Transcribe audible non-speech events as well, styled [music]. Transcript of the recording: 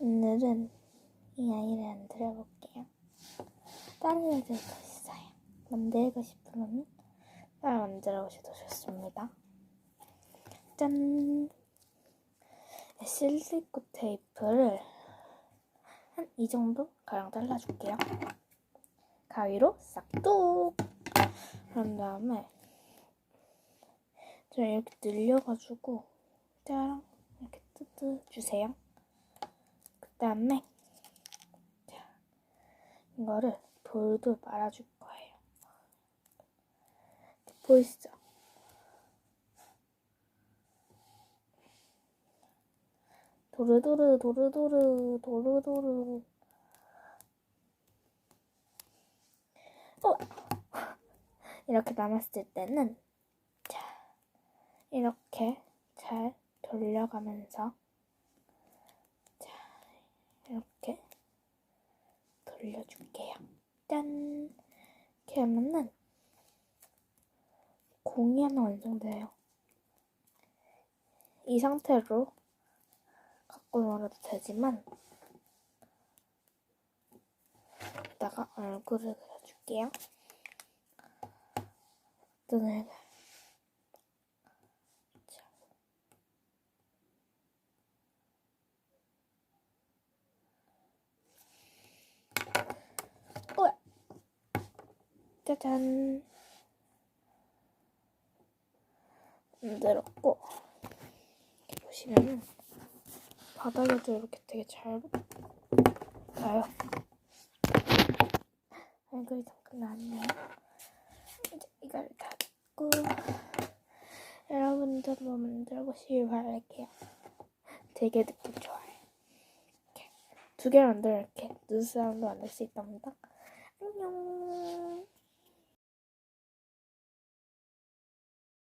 오늘은 이 아이를 만들어 볼게요. 다른 애들도 있어요. 만들고 싶으면 따라 만들어 보셔도 좋습니다. 짠! 실리콘 테이프를 한 이 정도 가량 잘라줄게요. 가위로 싹둑! 그런 다음에 좀 이렇게 늘려가지고 짜랑 이렇게 뜯어주세요. 그 다음에 자, 이거를 돌돌 말아줄 거예요. 보이시죠? 도르도르 도르도르 도르도르 어! [laughs] 이렇게 남았을 때는 자 이렇게 잘 돌려가면서 자 이렇게 돌려줄게요. 짠! 이렇게 하면은 공이 하나 완성돼요. 이 상태로 갖고 놀아도 되지만 여기다가 얼굴을 그려줄게요. 눈을 짜잔 만들었고 이렇게 보시면은 바닥에도 이렇게 되게 잘 나요. 얼굴이 잠깐 나왔네요. 이제 이걸 닫고 여러분도 한번 만들어 보시길 바랄게요. 되게 느낌 좋아요. 이렇게 두 개를 만들어 이렇게 눈사람도 만들 수 있답니다. 안녕.